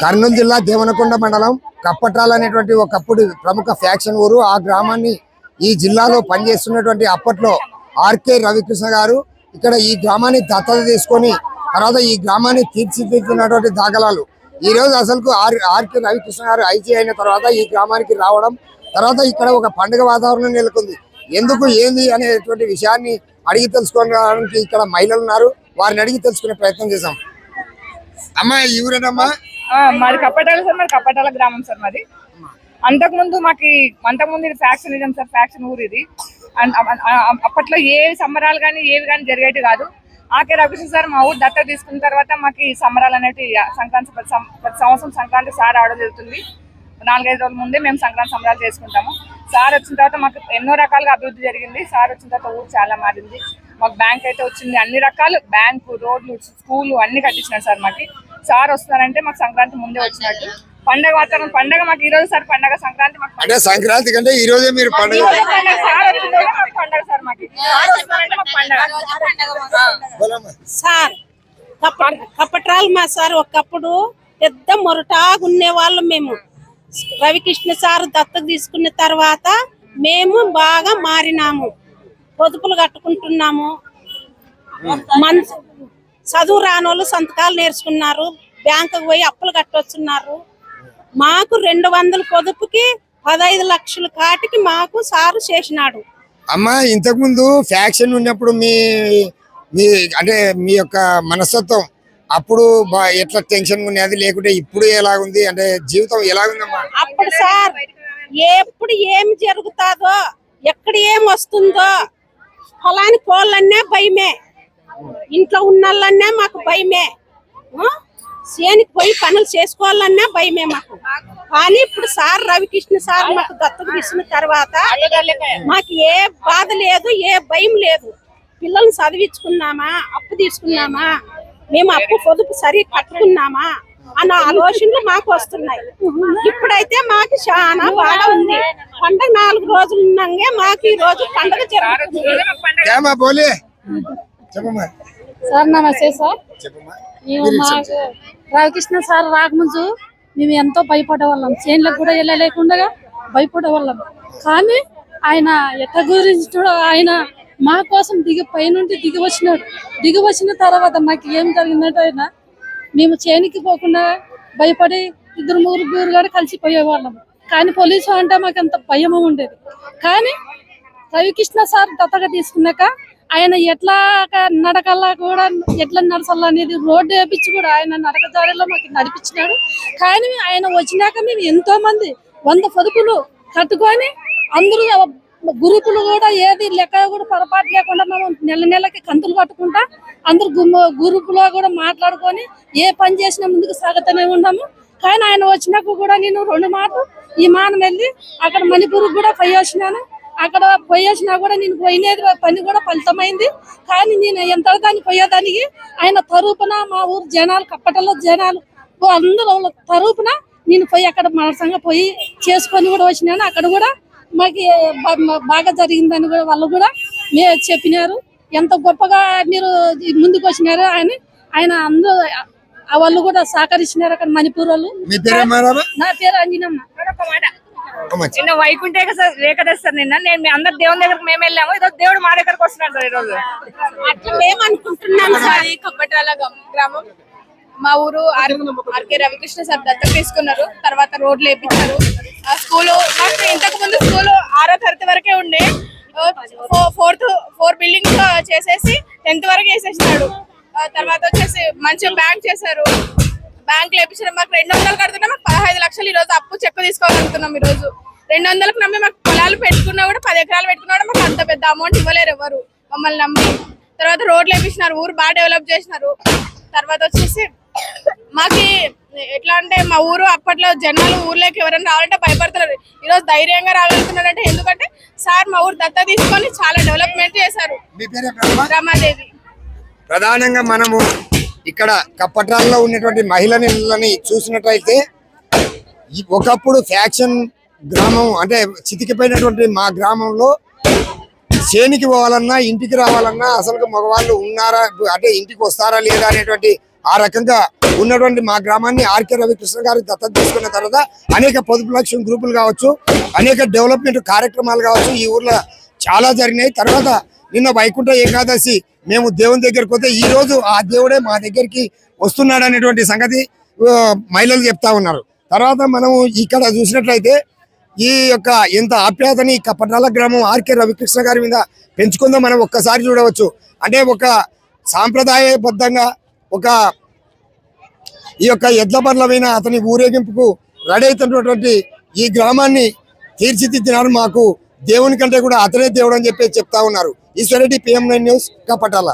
కర్నూలు జిల్లా దేవనకొండ మండలం కప్పట్రాల్ అనేటువంటి ఒకప్పుడు ప్రముఖ ఫ్యాక్షన్ ఊరు ఆ గ్రామాన్ని ఈ జిల్లాలో పనిచేస్తున్నటువంటి అప్పట్లో ఆర్కే రవికృష్ణ గారు ఇక్కడ ఈ గ్రామాన్ని దత్తత తీసుకొని తర్వాత ఈ గ్రామాన్ని తీర్చిదిద్దుతున్నటువంటి దాఖలాలు. ఈ రోజు అసలు ఆర్ ఆర్కే రవికృష్ణ గారు ఐజీ అయిన తర్వాత ఈ గ్రామానికి రావడం తర్వాత ఇక్కడ ఒక పండుగ వాతావరణం నెలకొంది. ఎందుకు ఏంది అనేటువంటి విషయాన్ని అడిగి తెలుసుకోవడానికి ఇక్కడ మహిళలు ఉన్నారు. వారిని అడిగి తెలుసుకునే ప్రయత్నం చేశాం. అమ్మా ఈ ఊరేనమ్మా? మాది కప్పటాల సార్ మరి కప్పటాల గ్రామం సార్ మరి అంతకుముందు మాకు అంతకుముందు ఇది ఫ్యాక్షన్ నిజం సార్ ఫ్యాక్షన్ ఊరు ఇది. అండ్ అప్పట్లో ఏ సంబరాలు కానీ ఏవి కానీ జరిగేటి కాదు. ఆకే రఘుకృష్ణ సార్ మా ఊరు దత్త తీసుకున్న తర్వాత మాకు ఈ సంబరాలు అనేవి సంక్రాంతి ప్రతి సంవత్సరం సంక్రాంతి సార్ ఆడ జరుగుతుంది. నాలుగైదు రోజుల ముందే మేము సంక్రాంతి సంబరాలు చేసుకుంటాము. సార్ వచ్చిన తర్వాత మాకు ఎన్నో రకాలుగా అభివృద్ధి జరిగింది. సార్ వచ్చిన తర్వాత ఊరు చాలా మారింది. మాకు బ్యాంక్ అయితే వచ్చింది. అన్ని రకాలు బ్యాంకు రోడ్లు స్కూల్ అన్ని కట్టించినారు సార్ మాకు. సార్ వస్తున్నారంటే మాకు సంక్రాంతి ముందే వచ్చినట్టు. పండగ వాతావరణం పండగ మాకు ఈ రోజు సార్ పండగ సంక్రాంతి మాకు అంటే సంక్రాంతి కంటే ఈ రోజే మీరు పండుగ. సార్ మాకు పండగ సార్ కప్పట్రాలు మా సార్ ఒకప్పుడు పెద్ద మొరటాగా ఉండేవాళ్ళం మేము. రవికృష్ణ సార్ దత్తత తీసుకున్న తర్వాత మేము బాగా మారినాము. పొదుపులు కట్టుకుంటున్నాము. చదువు రానోళ్ళు సంతకాలు నేర్చుకున్నారు. బ్యాంకుకు పోయి అప్పులు కట్టొస్తున్నారు మాకు రెండు వందల పొదుపుకి పదహైదు లక్షల కాటికి మాకు సారు చేసినాడు. అమ్మా ఇంతకు ముందు ఫ్యాక్షన్ ఉన్నప్పుడు మీ మీ అంటే మీ యొక్క మనస్తత్వం అప్పుడు ఎట్లా టెన్షన్ ఉన్నది లేకుంటే ఇప్పుడు ఎలాగుంది? అంటే జీవితం ఎలాగుందమ్మా? అప్పుడు సార్ ఎప్పుడు ఏం జరుగుతాదో ఎక్కడ ఏం వస్తుందో పొలానికి పోవాలన్నా భయమే. ఇంట్లో ఉన్నోళ్ళన్నా మాకు భయమే. ఆ? చేనికి పోయి పనులు చేసుకోవాలన్నా భయమే మాకు. కానీ ఇప్పుడు సార్ రవికృష్ణ సార్ మాకు దత్తకు తీసుకున్న తర్వాత మాకు ఏ బాధ లేదు ఏ భయం లేదు. పిల్లల్ని చదివించుకున్నామా అప్పు తీసుకున్నామా మేము అప్పు పొదుపు సరి కట్టుకున్నామా అన్న ఆలోచనలు మాకు వస్తున్నాయి. ఇప్పుడైతే మాకు చాలా బాగా ఉంది. పండగ నాలుగు రోజులు ఉన్నాగే మాకు ఈ రోజు పండగ జరుగుతుంది. సార్ నమస్తే సార్. మాకు రామకృష్ణ సార్ రాకముందు మేము ఎంతో భయపడేవాళ్ళం. చేనులకు కూడా వెళ్ళలేకుండా భయపడేవాళ్ళం. కానీ ఆయన ఎట్ట గురించి ఆయన మా కోసం దిగి పైనుండి దిగి వచ్చినాడు. దిగి వచ్చిన తర్వాత మాకు ఏం జరిగిందంటే ఆయన మేము చేనికి పోకుండా భయపడి ఇద్దరు ముగ్గురు గురు కూడా కలిసిపోయేవాళ్ళం. కానీ పోలీసు అంటే మాకు ఎంత భయం ఉండేది. కానీ రవికృష్ణ సార్ దత్తగా తీసుకున్నాక ఆయన ఎట్లా నడకల్లా కూడా ఎట్లా నడచాలా అనేది రోడ్డు వేపించి కూడా ఆయన నడక దారిలో మాకు నడిపించినాడు. కానీ ఆయన వచ్చినాక మేము ఎంతో మంది వంద పొదుపులు కట్టుకొని అందరూ గ్రూపులు కూడా ఏది లెక్క కూడా పొరపాటు లేకుండా మేము నెల నెలకి కంతులు కట్టుకుంటా అందరు గుమ్మ- గ్రూపులో కూడా మాట్లాడుకొని ఏ పని చేసినా ముందుకు సాగుతూనే ఉన్నాము. కానీ ఆయన వచ్చినాక కూడా నేను రెండు మాటలు విమానం వెళ్ళి అక్కడ మణిపూర్ కూడా పోయి వచ్చినాను. అక్కడ పోయేసినా కూడా నేను పోయినది పని కూడా ఫలితమైంది. కానీ నేను ఎంత దానికి పోయేదానికి ఆయన తరపున మా ఊరు జనాలు కప్పటలో జనాలు అందరూ తరపున నేను పోయి అక్కడ మనసంగా పోయి చేసుకొని కూడా వచ్చినాను. అక్కడ కూడా మాకు బాగా జరిగిందని కూడా వాళ్ళు కూడా మే చెప్పినారు. ఎంత గొప్పగా మీరు ముందుకు వచ్చినారు ఆయన ఆయన అందరూ వాళ్ళు కూడా సహకరించినారు అక్కడ మణిపూర్ వాళ్ళు. నా పేరు అంజనమ్మ. నిన్న వైకుంఠ ఏకాదశి సార్ నిన్న. నేను మీ అందరు దేవుని దగ్గరకు మేము వెళ్ళాము. ఈరోజు దేవుడు మా దగ్గరకు వస్తున్నాడు సార్ ఈరోజు. అట్లా మేము అనుకుంటున్నాం సార్ గం- గ్రామం. మా ఊరు ఆర్- ఆర్కే రవికృష్ణ సార్ దత్తత తీసుకున్నారు. తర్వాత రోడ్లు వేపించారు. ఆ స్కూల్ మాకు ఇంతకు ముందు స్కూల్ ఆరో తరగతి వరకే ఉండే. ఫోర్త్ ఫోర్ బిల్డింగ్స్ చేసేసి టెన్త్ వరకు వేసేసినాడు. తర్వాత వచ్చేసి మంచిగా బ్యాంక్ చేశారు. బ్యాంక్ లేపించడం మాకు రెండు వందలు కడుతున్నాం మాకు పదహైదు లక్షలు ఈ రోజు అప్పు చెక్కు తీసుకోగలుగుతున్నాం ఈ రోజు. రెండు వందలకు నమ్మి మాకు పొలాలు పెట్టుకున్నా కూడా పది ఎకరాలు పెట్టుకున్నా కూడా మాకు అంత పెద్ద అమౌంట్ ఇవ్వలేరు ఎవరు. మమ్మల్ని నమ్మి. తర్వాత రోడ్లు వేపించినారు ఊరు బాగా డెవలప్ చేసినారు. తర్వాత వచ్చేసి మాకి ఎట్లా అంటే మా ఊరు అప్పట్లో జనాలు ఊర్లోకి ఎవరైనా రావాలంటే భయపడుతున్నారు ఈరోజు ధైర్యంగా రాగలుగుతున్నారంటే ఎందుకంటే సార్ మా ఊరు దత్త తీసుకొని చాలా డెవలప్మెంట్ చేశారు? రమాదేవి. ప్రధానంగా మనము ఇక్కడ కప్పట్రాల్లో ఉన్నటువంటి మహిళలని చూసినట్లయితే ఒకప్పుడు ఫ్యాక్షన్ గ్రామం అంటే చితికిపోయినటువంటి మా గ్రామంలో చేనికి పోవాలన్నా ఇంటికి రావాలన్నా అసలు మగవాళ్ళు ఉన్నారా అంటే ఇంటికి వస్తారా లేదా అనేటువంటి ఆ రకంగా ఉన్నటువంటి మా గ్రామాన్ని ఆర్కే రవికృష్ణ గారు దత్తత తీసుకున్న తర్వాత అనేక పొదుపు లక్ష్యం గ్రూపులు కావచ్చు అనేక డెవలప్మెంట్ కార్యక్రమాలు కావచ్చు ఈ ఊర్లో చాలా జరిగినాయి. తర్వాత నిన్న వైకుంఠ ఏకాదశి మేము దేవుని దగ్గరికి పోతే ఈ రోజు ఆ దేవుడే మా దగ్గరికి వస్తున్నాడు అనేటువంటి సంగతి మహిళలు చెప్తా ఉన్నారు. తర్వాత మనం ఇక్కడ చూసినట్లయితే ఈ యొక్క ఎంత ఆప్యాయతని పట్నాల కపటాల గ్రామం ఆర్కే రవికృష్ణ గారి మీద పెంచుకుందో మనం ఒక్కసారి చూడవచ్చు. అంటే ఒక సాంప్రదాయబద్ధంగా ఒక ఈ యొక్క ఎడ్ల బండ్ల అతని ఊరేగింపుకు రెడీ అవుతున్నటువంటి ఈ గ్రామాన్ని తీర్చిదిద్దినారు మాకు దేవుని కంటే కూడా అతనే దేవుడు అని చెప్పి చెప్తా ఉన్నారు. Eswar Reddy PM nine news కపటాల.